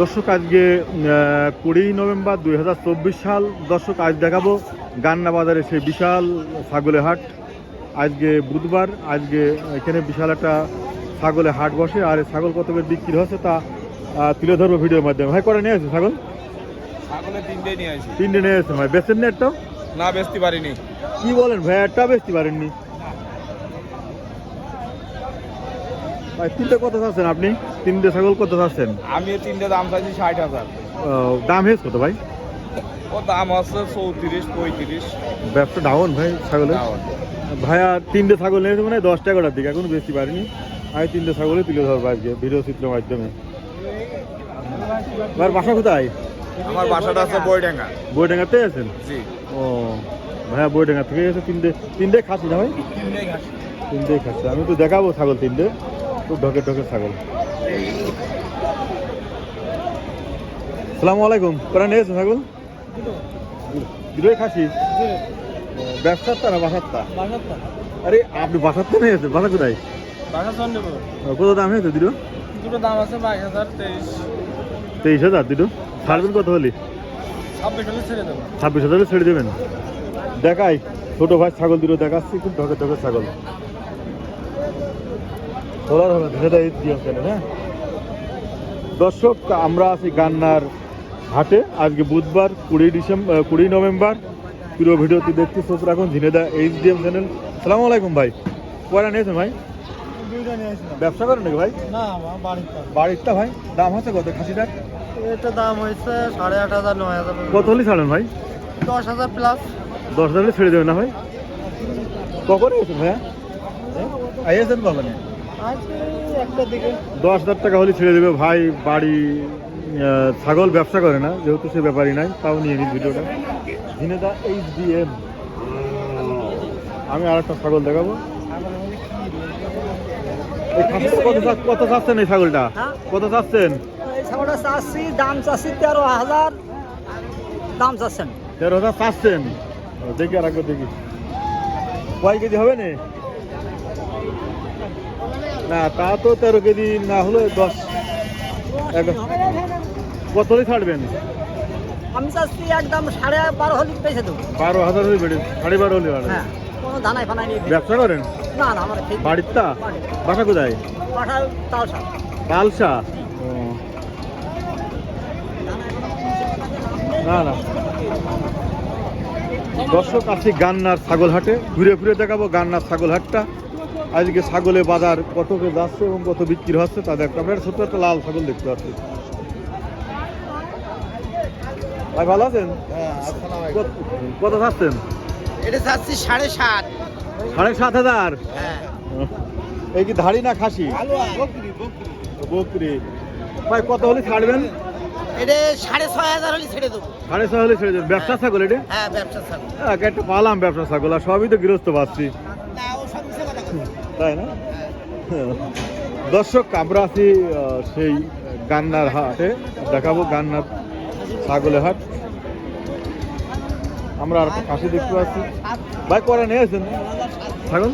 দর্শক আজকে কুড়ি নভেম্বর দুই হাজার চব্বিশ সাল দর্শক আজ দেখাবো গান্না বাজারে সেই বিশাল ছাগলের হাট। আজকে বুধবার আজকে এখানে বিশাল একটা ছাগলের হাট বসে আর এই ছাগল কত করে বিক্রি হচ্ছে তা তুলে ধরবো ভিডিওর মাধ্যমে। ভাই করে নিয়ে আসছে ছাগল? ছাগলে তিনটে নিয়ে আসি তিনটে নিয়ে আসছে ভাই। বেচেন না একটাও? না বেচতে পারিনি। কি বলেন ভাই একটা বেচতে পারেননি? ভাই তিনটে কত চাচ্ছেন আপনি? তিনটে ছাগল কত চাচ্ছেন? আমি তিনটে দাম চাইছি ষাট হাজার। দাম হেস কত ভাই? ও দাম আছে চৌত্রিশ পঁয়ত্রিশ। ব্যবসা ডাউন ভাই ছাগলের? ভাইয়া তিনটে ছাগল নিয়েছে মানে দশ টাকাটার দিকে এখন বেশি পারিনি। আমি তিনটে ছাগলে তুলে ধরবো আজকে ভিডিও চিত্রের মাধ্যমে। ভাইয়ের বাসা কোথায়? আমার বাসাটা আছে বইডাঙ্গা বইডাঙ্গাতে আছেন? জি। ও ভাইয়া বইডাঙ্গা থেকে এসে তিনটে তিনটে খাসি না ভাই? তিনটেই ঘাস তিনটেই খাসি আমি তো দেখাবো ছাগল তিনটে। ঢকে ঢকে ছাগল। সালামু আলাইকুম কোরআন নিয়েছেন ছাগল? দুটোই খাসি? ব্যবসার তা না বাসার তা? আরে, আপনি বাসার তো নিয়েছেন বাসা কোথায়? কত দাম হয়েছে দুটো? দুটো দাম আছে বাইশ হাজার তেইশ তেইশ হাজার, দুটো। ছাড়বেন কত হলে? ছাব্বিশ হাজারে ছেড়ে দেবেন। দেখাই, ছোট ভাই ছাগল দুটো দেখাচ্ছি, খুব ঢকে ঢকে ছাগল। তোলার হবে সেটা ঈদ দিয়ে হ্যাঁ? দর্শক আমরা আছি গান্নার হাটে। আজকে বুধবার কুড়ি ডিসেম্বর কুড়ি নভেম্বর। পুরো ভিডিওটি দেখতে চোখ রাখুন Jhenaida H D M channel. সালামু আলাইকুম ভাই। কয়টা নিয়েছেন ভাই? ব্যবসা করেন নাকি ভাই? না বাড়িরটা। ভাই দাম হচ্ছে কত খাসিটার? এটা দাম হয়েছে সাড়ে আট হাজার নয় হাজার কত হলে ছাড়েন ভাই? দশ হাজার প্লাস দশ হাজারে ছেড়ে দেবেন না ভাই? কখন এসেছেন ভাইয়া? আইএসেন কখন দশ হাজার টাকা হলে ছেড়ে দেবে। ভাই বাড়ি ছাগল ব্যবসা করে না যেহেতু সে ব্যাপারই নাই তাও নিয়ে নিই ভিডিওটা। ঝিনেদা এইচ ডি এম আমি আর একটা ছাগল দেখাবো। কত কত চাচ্ছেন এই ছাগলটা? কত চাচ্ছেন? ছাগলটা চাচ্ছি দাম চাচ্ছি তেরো হাজার। দাম চাচ্ছেন। তেরো হাজার চাচ্ছেন। দেখি আর একবার দেখি। কয় কেজি হবে না? না তা তো তেরো কেজি না হলে দশ কত হলে ছাড়বেন। আমি চাচ্ছি একদম সাড়ে বারো হলে পেয়েছে দেবো। বারো হাজার হলে বেড়ে সাড়ে বারো হলে হ্যাঁ কোনো ধানাই ফানাই নিয়ে ব্যবসা করেন? না না আমার বাড়ির তা বাসা কোথায়? পাঠাল তাল সাপ কালসা ও, না না। দর্শক আছি গান্নার ছাগল হাটে। ঘুরে ঘুরে দেখাবো গান্নার ছাগল হাটটা। আজকে ছাগলের বাজার কত যাচ্ছে এবং কত বিক্রি হচ্ছে তা দেখতে আপনার ছোট্ট একটা লাল ছাগল দেখতে পাচ্ছি। ভাই ভালো আছেন? কত- কত চাচ্ছেন এটা চাচ্ছি সাড়ে সাত। সাড়ে সাত হাজার? হ্যাঁ। এই কি ধাড়ি না খাসি? বকরি। ভাই কত হলে ছাড়বেন? এটা সাড়ে ছয় হাজার হলে ছেড়ে দেবো। সাড়ে ছয় হলে ছেড়ে দেবেন। ব্যবসা ছাগল এটা? হ্যাঁ ব্যবসা ছাড়ো হ্যাঁ, পালাম ব্যবসা ছাগল আর সবই তো গৃহস্থ পাচ্ছি। তাই না? দর্শক, আমরা আছি সেই গান্নার হাটে। দেখাবো গান্নার ছাগলের হাট। আমরা আর কাশি দেখতে পাচ্ছি। ভাই করে নিয়েছেন ছাগল?